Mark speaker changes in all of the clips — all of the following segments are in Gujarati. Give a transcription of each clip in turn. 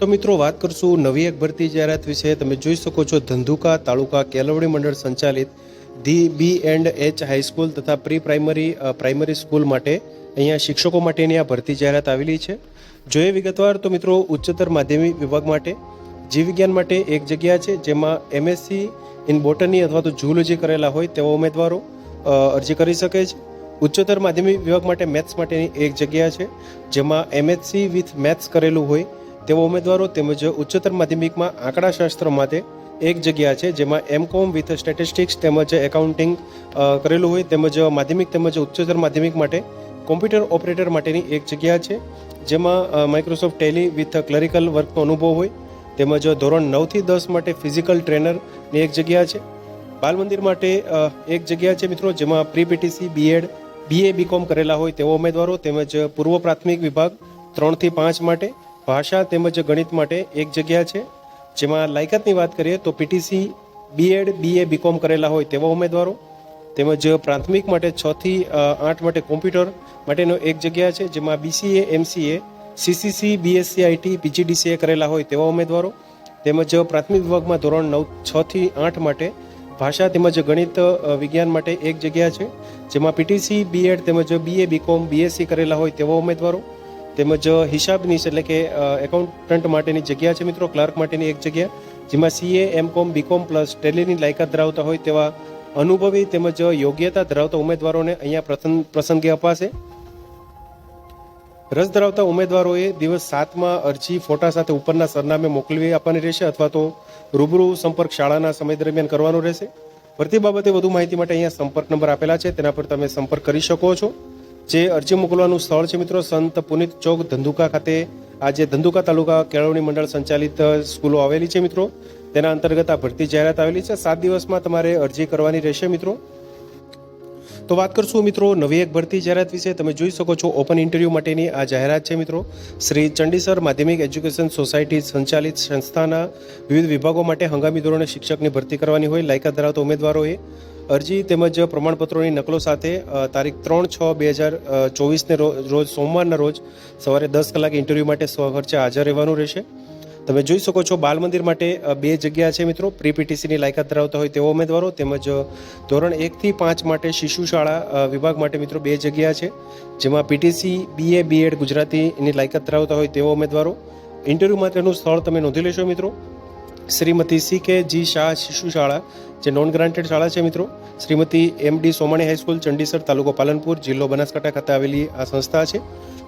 Speaker 1: તો મિત્રો, વાત કરશું નવી એક ભરતી જાહેરાત વિશે. તમે જોઈ શકો છો ધંધુકા તાલુકા કેલવણી મંડળ સંચાલિત the B and H high school તથા પ્રી પ્રાઇમરી પ્રાઇમરી સ્કૂલ માટે અહીંયા શિક્ષકો માટેની આ ભરતી જાહેરાત આવેલી છે. જોઈએ વિગતવાર તો મિત્રો, ઉચ્ચતર માધ્યમિક વિભાગ માટે જીવ વિજ્ઞાન માટે એક જગ્યા છે, જેમાં એમએસસી ઇન બોટની અથવા તો ઝૂલોજી કરેલા હોય તેવા ઉમેદવારો અરજી કરી શકે છે. ઉચ્ચતર માધ્યમિક વિભાગ માટે મેથ્સ માટેની એક જગ્યા છે, જેમાં એમએસસી વિથ મેથ્સ કરેલું હોય તેવા ઉમેદવારો તેમજ ઉચ્ચતર માધ્યમિકમાં આંકડાશાસ્ત્ર માટે એક જગ્યા છે, જેમાં એમકોમ વિથ સ્ટેટિસ્ટિક્સ તેમજ એકાઉન્ટિંગ કરેલું હોય તેમજ માધ્યમિક તેમજ ઉચ્ચતર માધ્યમિક માટે કોમ્પ્યુટર ઓપરેટર માટેની એક જગ્યા છે, જેમાં માઇક્રોસોફ્ટ ટેલી વિથ ક્લરિકલ વર્કનો અનુભવ હોય તેમજ ધોરણ નવથી દસ માટે ફિઝિકલ ટ્રેનરની એક જગ્યા છે. બાલ મંદિર માટે એક જગ્યા છે મિત્રો, જેમાં pre PTC BEd BA BCom કરેલા હોય તેવા ઉમેદવારો તેમજ પૂર્વ પ્રાથમિક વિભાગ ત્રણથી પાંચ માટે ભાષા તેમજ ગણિત માટે એક જગ્યા છે. જેમાં લાયકાતની વાત કરીએ તો પીટીસી બીએડ બીએ બીકોમ કરેલા હોય તેવા ઉમેદવારો. તેમજ પ્રાથમિક માટે છ થી આઠ માટે કોમ્પ્યુટર માટેનો એક જગ્યા છે. જેમાં BCA MCA CCC BSc IT PGDCA કરેલા હોય તેવા ઉમેદવારો. તેમજ પ્રાથમિક વિભાગમાં ધોરણ નવ, છ થી આઠ માટે ભાષા તેમજ ગણિત વિજ્ઞાન માટે એક જગ્યા છે. જેમાં પીટીસી બીએડ તેમજ બીએ બીકોમ બીએસસી કરેલા હોય તેવા ઉમેદવારો. તેમજ હિસાબનીશ એટલે કે એકાઉન્ટન્ટ માટેની જગ્યા છે મિત્રો ક્લાર્ક માટેની એક જગ્યા, જેમાં સીએ એમકોમ બીકોમ પ્લસ ટેલીની લાયકાત ધરાવતા હોય તેવા અનુભવી તેમજ યોગ્યતા ધરાવતા ઉમેદવારોને અહીંયા પ્રસંગે અપાશે. રસ ધરાવતા ઉમેદવારોએ દિવસ સાતમાં અરજી ફોટા સાથે ઉપરના સરનામે મોકલવી આપવાની રહેશે અથવા તો રૂબરૂ સંપર્ક શાળાના સમય દરમિયાન કરવાનો રહેશે. ભરતી બાબતે વધુ માહિતી માટે અહીંયા સંપર્ક નંબર આપેલા છે, તેના પર તમે સંપર્ક કરી શકો છો. જે અરજી મોકલવાનું સ્થળ છે મિત્રો, સંત પુનિત ચોક, ધંધુકા ખાતે. આજે ધંધુકા તાલુકા કેળવણી મંડળ સંચાલિત સ્કૂલો આવેલી છે મિત્રો. તેના અંતર્ગત આ ભરતી જાહેરાત આવેલી છે. સાત દિવસમાં તમારે અરજી કરવાની રહેશે મિત્રો. તો વાત કરશું મિત્રો નવી એક ભરતી જાહેરાત વિશે. તમે જોઈ શકો છો ઓપન ઇન્ટરવ્યૂ માટેની આ જાહેરાત છે મિત્રો. શ્રી ચંડીસર માધ્યમિક એજ્યુકેશન સોસાયટી સંચાલિત સંસ્થાના વિવિધ વિભાગો માટે હંગામી ધોરણે શિક્ષકની ભરતી કરવાની હોય. લાયકાત ધરાવતા ઉમેદવારોએ અરજી તેમજ પ્રમાણપત્રોની નકલો સાથે તારીખ ત્રણ છ બે હજાર ચોવીસને રોજ સોમવારના રોજ સવારે દસ કલાક ઇન્ટરવ્યૂ માટે સ્વખર્ચે હાજર રહેવાનું રહેશે. તમે જોઈ શકો છો બાલ મંદિર માટે બે જગ્યા છે મિત્રો. પ્રી પીટીસીની લાયકાત ધરાવતા હોય તેવા ઉમેદવારો તેમજ ધોરણ એકથી પાંચ માટે શિશુ શાળા વિભાગ માટે મિત્રો બે જગ્યા છે. જેમાં પીટીસી બીએ બીએડ ગુજરાતીની લાયકાત ધરાવતા હોય તેવા ઉમેદવારો. ઇન્ટરવ્યૂ માટેનું સ્થળ તમે નોંધી લેશો મિત્રો. શ્રીમતી સી કે જી શાહ શિશુ શાળા, જે નોન ગ્રાન્ટેડ શાળા છે મિત્રો. Shrimati M D Somani high school, Chandisar તાલુકો પાલનપુર, જિલ્લો બનાસકાંઠા ખાતે આવેલી આ સંસ્થા છે.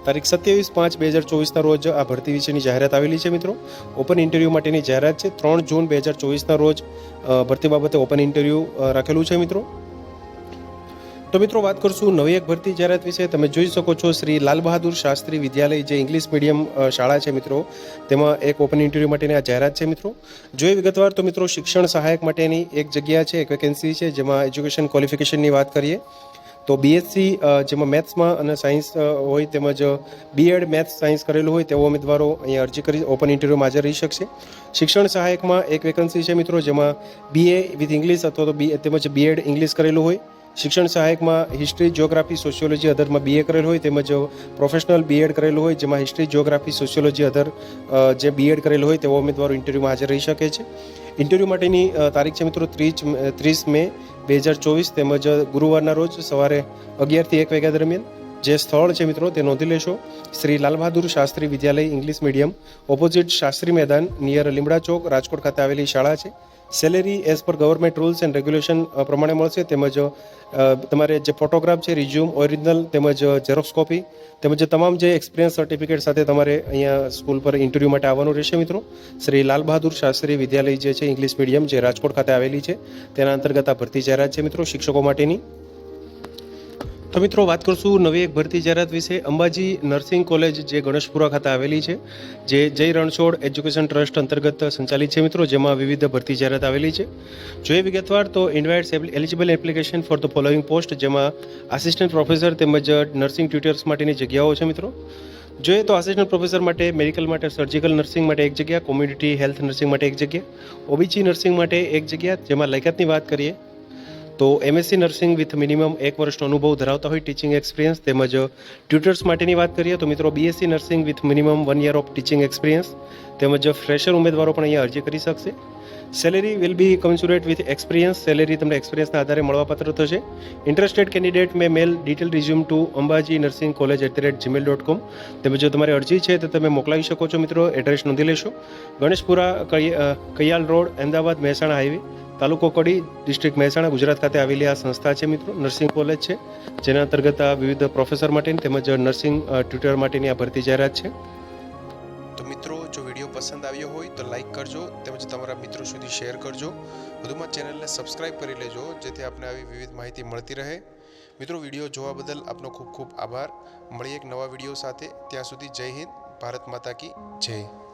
Speaker 1: તારીખ સત્યાવીસ પાંચ બે હજાર ચોવીસના રોજ આ ભરતી વિશેની જાહેરાત આવેલી છે મિત્રો. ઓપન ઇન્ટરવ્યૂ માટેની જાહેરાત છે. ત્રણ જૂન બે હજાર ચોવીસના રોજ ભરતી બાબતે ઓપન ઇન્ટરવ્યૂ રાખેલું છે મિત્રો. તો મિત્રો વાત કરશું નવી એક ભરતી જાહેરાત વિશે. તમે જોઈ શકો છો શ્રી લાલ બહાદુર શાસ્ત્રી વિદ્યાલય જે ઇંગ્લિશ મીડિયમ શાળા છે મિત્રો, તેમાં એક ઓપન ઇન્ટરવ્યૂ માટેની આ જાહેરાત છે મિત્રો. જોઈએ વિગતવાર તો મિત્રો શિક્ષણ સહાયક માટેની એક જગ્યા છે, એક વેકેન્સી છે, જેમાં એજ્યુકેશન ક્વોલિફિકેશનની વાત કરીએ. તો બીએસસી જેમાં મેથ્સમાં અને સાયન્સ હોય તેમજ બીએડ મેથ્સ સાયન્સ કરેલું હોય તેવો ઉમેદવારો અહીંયા અરજી કરી ઓપન ઇન્ટરવ્યૂમાં હાજર રહી શકશે. શિક્ષણ સહાયકમાં એક વેકન્સી છે મિત્રો, જેમાં બીએ વિથ ઇંગ્લિશ અથવા તો બી તેમજ બીએડ ઇંગ્લિશ કરેલું હોય. શિક્ષણ સહાયકમાં હિસ્ટ્રી જ્યોગ્રાફી સોશિયોલોજી અધરમાં બીએ કરેલું હોય તેમજ પ્રોફેશનલ બીએડ કરેલું હોય જેમાં હિસ્ટ્રી જ્યોગ્રાફી સોશિયોલોજી અધર જે બીએડ કરેલું હોય તેવા ઉમેદવારો ઇન્ટરવ્યૂમાં હાજર રહી શકે છે. ઇન્ટરવ્યૂ માટેની તારીખ છે મિત્રો ત્રીસ ત્રીસ મે બે હજાર ચોવીસ તેમજ ગુરુવારના રોજ સવારે અગિયારથી એક વાગ્યા દરમિયાન જે સ્થળ છે મિત્રો તે નોંધી લેશો. Shri Lal Bahadur Shastri Vidyalaya English medium opposite Shastri Maidan near Limda Chowk, Rajkot ખાતે આવેલી શાળા છે. Salary as per government rules and regulation પ્રમાણે મળશે. તેમજ તમારે જે ફોટોગ્રાફ છે રિઝ્યુમ ઓરિજિનલ તેમજ ઝેરોક્સ કોપી તેમજ તમામ જે એક્સપિરિયન્સ સર્ટિફિકેટ સાથે તમારે અહીંયા સ્કૂલ પર ઇન્ટરવ્યૂ માટે આવવાનું રહેશે મિત્રો. શ્રી લાલ બહાદુર શાસ્ત્રી વિદ્યાલય જે છે, ઇંગ્લિશ મીડિયમ જે રાજકોટ ખાતે આવેલી છે, તેના અંતર્ગત આ ભરતી જાહેરાત છે મિત્રો શિક્ષકો માટેની. તો મિત્રો વાત કરશું નવી એક ભરતી જાહેરાત વિશે. અંબાજી નર્સિંગ કોલેજ જે ગણેશપુરા ખાતે આવેલી છે, જે જય રણછોડ એજ્યુકેશન ટ્રસ્ટ અંતર્ગત સંચાલિત છે મિત્રો, જેમાં વિવિધ ભરતી જાહેરાત આવેલી છે. જોઈએ વિગતવાર તો invites eligible application for the following post જેમાં આસિસ્ટન્ટ પ્રોફેસર તેમજ નર્સિંગ ટ્યુટર્સ માટેની જગ્યાઓ છે મિત્રો. જોઈએ તો આસિસ્ટન્ટ પ્રોફેસર માટે મેડિકલ માટે સર્જિકલ નર્સિંગ માટે એક જગ્યા કોમ્યુનિટી હેલ્થ નર્સિંગ માટે એક જગ્યા ઓબીજી નર્સિંગ માટે એક જગ્યા, જેમાં લાયકાતની વાત કરીએ તો એમએસસી નર્સિંગ વિથ મિનિમમ એક વર્ષનો અનુભવ ધરાવતા હોય ટીચિંગ એક્સપિરિયન્સ તેમજ ટ્યુટર્સ માટેની વાત કરીએ તો મિત્રો BSc nursing with minimum one year of teaching experience તેમજ ફ્રેશર ઉમેદવારો પણ અહીંયા અરજી કરી શકશે. Salary will be commensurate with experience salary તમને એક્સપિરિયન્સના આધારે મળવાપાત્ર થશે. Interested candidate may mail detail resume to Ambaji nursing college at the rate Gmail dot com તેમજ જો તમારી અરજી છે તો તમે મોકલાવી શકો છો મિત્રો. એડ્રેસ નોંધી લેશો. ગણેશપુરા કૈયાલ રોડ, અમદાવાદ, મહેસાણા હાઈવે તાલુકો કડી ડિસ્ટ્રિક્ટ મહેસાણા, ગુજરાત ખાતે આવેલી આ સંસ્થા છે મિત્રો નર્સિંગ કોલેજ છે. જેના અંતર્ગત આ વિવિધ પ્રોફેસર માટેની તેમજ નર્સિંગ ટ્યુટર માટેની આ ભરતી જાહેરાત છે.
Speaker 2: તો મિત્રો, જો વીડિયો પસંદ આવ્યો હોય તો લાઈક કરજો, તેમજ તમારા મિત્રો સુધી શેર કરજો. વધુમાં ચેનલને સબસ્ક્રાઇબ કરી લેજો, જેથી આપને આવી વિવિધ માહિતી મળતી રહે. મિત્રો, વીડિયો જોવા બદલ આપનો ખૂબ ખૂબ આભાર. મળીએ એક નવા વીડિયો સાથે. ત્યાં સુધી જય હિન્દ, ભારત માતા કી જય.